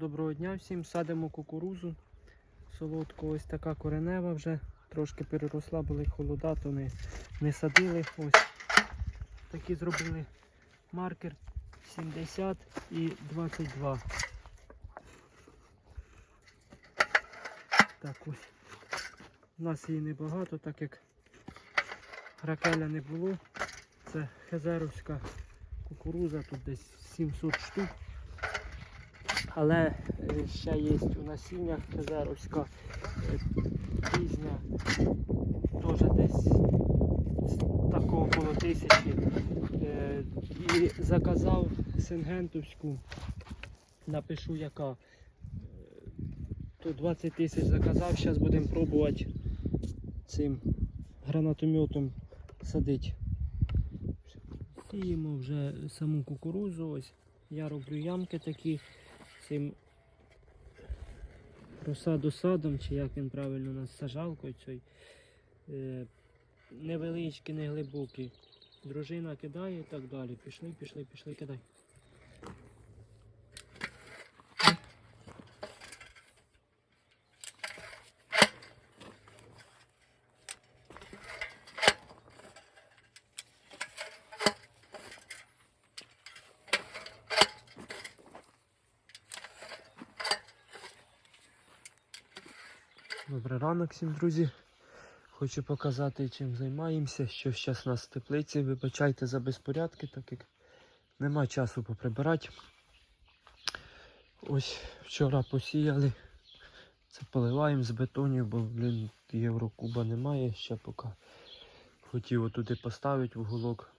Доброго дня всім. Садимо кукурузу. Солодку ось така коренева вже. Трошки переросла, були холода, то не, не садили. Ось такі зробили маркер 70 і 22. Так ось. У нас її небагато, так як ракеля не було. Це хезеровська кукуруза, тут десь 700 штук. Але е, ще є у насіння хезеровська е, пізня, теж десь такого коло тисячі. Е, І заказав сингентовську, напишу яка. То 20 тисяч заказав, зараз будемо пробувати цим гранатометом садити. Сіємо вже саму кукурузу. Ось я роблю ямки такі цим розсадосадом, чи як він правильно нас сажалкою цей. Е, невеличкі, не глибокі. Дружина кидає і так далі. Пішли, пішли, пішли, кидай. Добрий ранок всім, друзі. Хочу показати, чим займаємося, що зараз у нас в теплиці. Вибачайте за безпорядки, так як нема часу поприбирати. Ось вчора посіяли. Це поливаємо з бетонів, бо блін, єврокуба немає ще поки. Хотів отуди поставити в уголок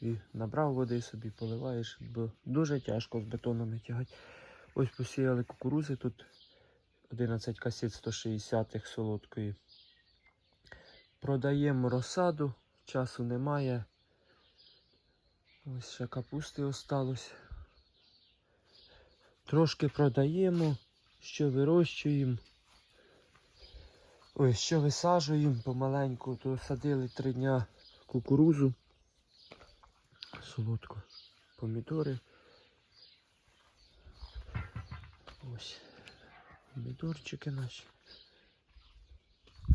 і набрав води собі, поливаєш, бо дуже тяжко з бетонами тягати. Ось посіяли кукурузи тут 11 касет 160 солодкої. Продаємо розсаду, часу немає. Ось ще капусти осталось. Трошки продаємо, що вирощуємо. Ой, що висаджуємо помаленьку, то садили три дня кукурузу. Солодку. Помідори. Ось. Помідорчики наші.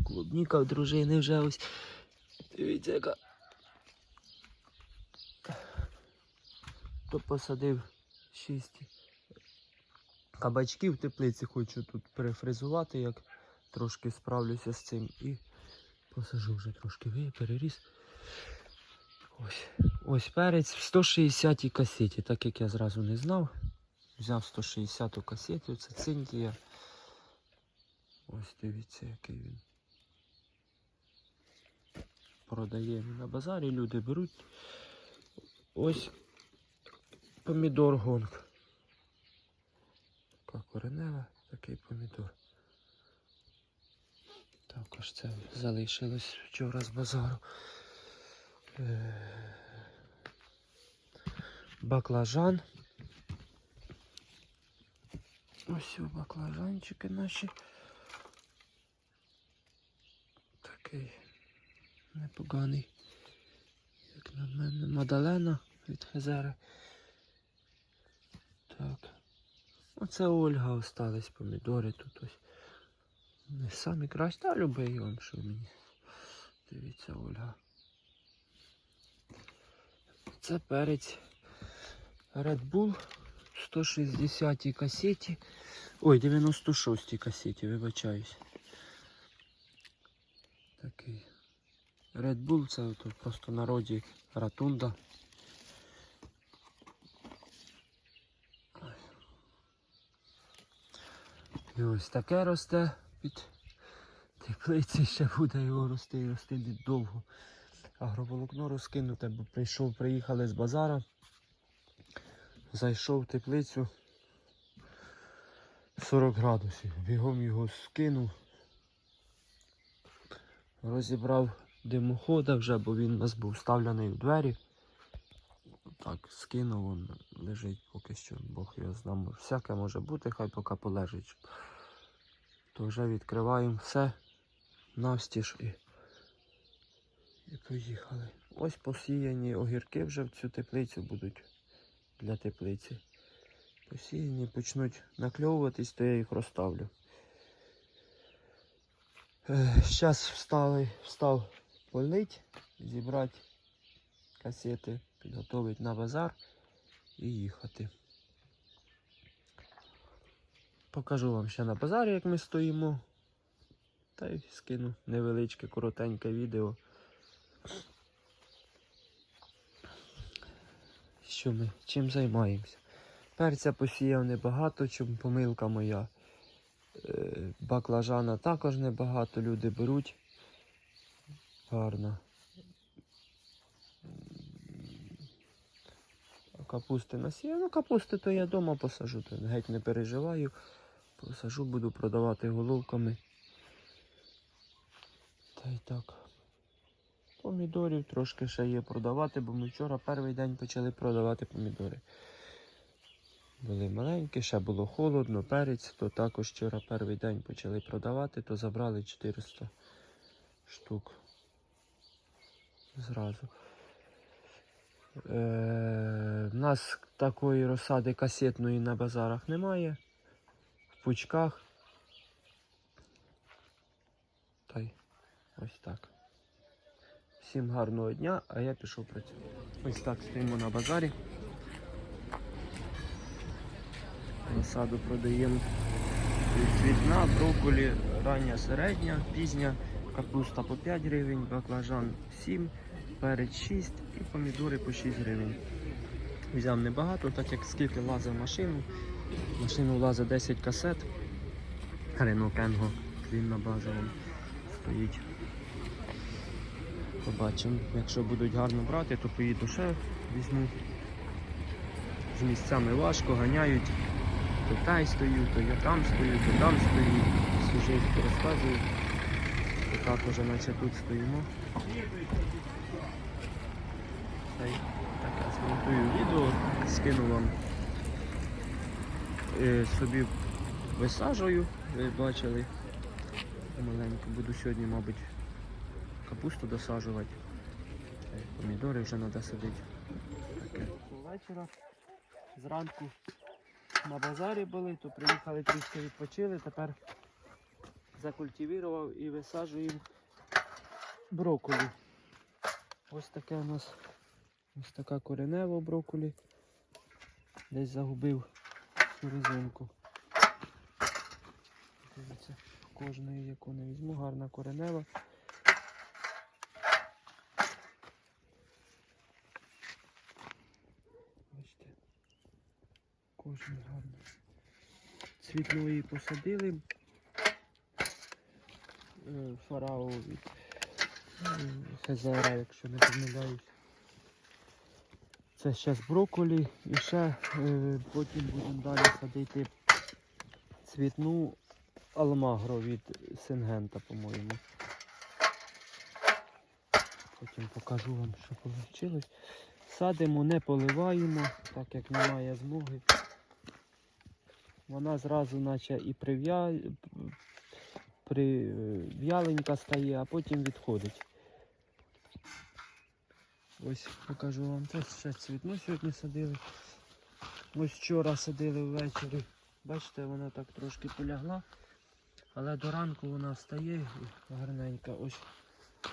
Клубніка в дружини вже ось. Дивіться, яка. То посадив шість кабачків в теплиці, хочу тут перефризувати, як трошки справлюся з цим і посажу вже трошки ви, переріс. Ось. Ось перець в 160 касеті, так як я зразу не знав. Взяв 160 касету, це цинтія. Ось дивіться, який він. Продаємо на базарі, люди беруть. Ось помідор гонг. Така коренева, такий помідор. Також це залишилось вчора з базару. Е, Баклажан. Ось баклажанчики наші. Такий непоганий. Як на мене Мадалена від Хезера. Так. Оце Ольга остались помідори тут ось. Не самі кращі, та любий вам, що мені. Дивіться, Ольга. Це перець Red Bull в 160 касеті. Ой, 96 касеті, вибачаюсь. Такий. Red Bull це ото просто народі ратунда. І ось таке росте під теплиці, ще буде його рости і рости довго. Агроволокно розкинуте, бо прийшов, приїхали з базара. Зайшов в теплицю 40 градусів. Бігом його скинув. Розібрав димохода вже, бо він у нас був вставлений у двері. Так, скинув, він лежить поки що, Бог його знає. Всяке може бути, хай поки полежить. То вже відкриваємо все навстіж і, і поїхали. Ось посіяні огірки вже в цю теплицю будуть для теплиці. посіяні, почнуть накльовуватись, то я їх розставлю. Зараз встали, встав полить, зібрати касети, підготувати на базар і їхати. Покажу вам ще на базарі, як ми стоїмо. Та й скину невеличке, коротеньке відео. Що ми чим займаємося? Перця посіяв небагато, чим помилка моя. Е, Баклажана також небагато, люди беруть. Гарно. А Капусти насіяв. Ну, капусти то я вдома посажу, то геть не переживаю. Посажу, буду продавати головками. Та й так. Помідорів трошки ще є продавати, бо ми вчора перший день почали продавати помідори. Були маленькі, ще було холодно, перець, то також вчора перший день почали продавати, то забрали 400 штук. Зразу. Е, в нас такої розсади касетної на базарах немає. В пучках. Та й ось так. Всім гарного дня, а я пішов працювати. Ось так стоїмо на базарі. Розсаду продаємо цвітна, брокколі, рання середня, пізня, капуста по 5 гривень, баклажан 7, перець 6 і помідори по 6 гривень. Взяв небагато, так як скільки влазить в машину. Машину влазить 10 касет. Рено Кенго, він на базовому стоїть. Побачимо. Якщо будуть гарно брати, то поїду ще візьму. З місцями важко, ганяють. То тай стою, то я там стою, то там стою. Сюжет розказую. Так уже наче тут стоїмо. Та й так я змонтую відео, скину вам. Е, собі висаджую, ви бачили. Маленько буду сьогодні, мабуть, капусту досаджувати. Помідори вже треба садити. Вечора зранку на базарі були, то приїхали трішки відпочили, тепер закультивував і висаджуємо брокколі. Ось таке у нас ось така коренева брокколі. Десь загубив цю резинку. Дивіться, кожної яку не візьму, гарна коренева. Бачите, кожен гарно. Цвітної посадили. Е, Фарао від якщо не помиляюсь. Це ще з брокколі і ще е, потім будемо далі садити цвітну алмагро від Сингента, по-моєму. Потім покажу вам, що вийшло. Садимо, не поливаємо, так як немає змоги. Вона зразу наче і прив'я... прив'яленька стає, а потім відходить. Ось покажу вам. Це ще цвітну сьогодні садили. Ось вчора садили ввечері. Бачите, вона так трошки полягла. Але до ранку вона встає і гарненька. Ось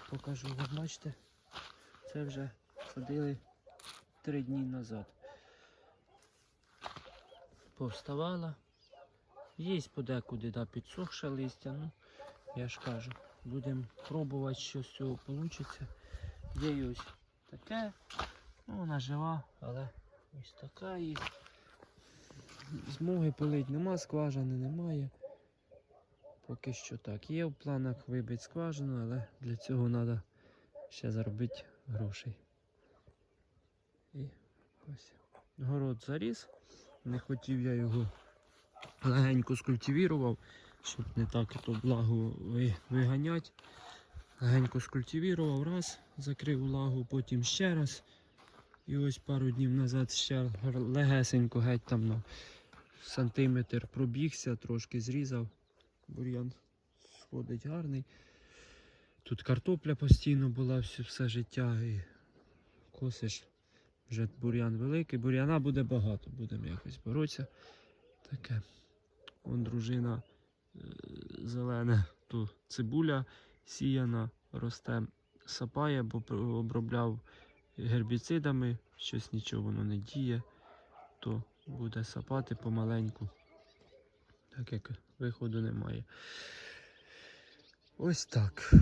покажу вам, бачите. Це вже садили три дні назад. Повставала. Є подекуди да, підсохше листя, ну я ж кажу, будемо пробувати, що з цього вийде. Є ось таке, ну вона жива, але ось така і змоги полить нема, скважини немає. Поки що так. Є в планах вибити скважину, але для цього треба ще заробити грошей. І ось. Город заріс. Не хотів я його легенько скультивірував, щоб не так то ви- виганять. Легенько скультивірував, раз, закрив влагу, потім ще раз. І ось пару днів назад ще легесенько геть там на сантиметр пробігся, трошки зрізав. Бур'ян сходить гарний. Тут картопля постійно була все, все життя і косиш Вже бур'ян великий, бур'яна буде багато, будемо якось боротися. Таке. Вон дружина е, зелена, то цибуля сіяна, росте, сапає, бо обробляв гербіцидами, щось нічого воно не діє, то буде сапати помаленьку, так як виходу немає. Ось так.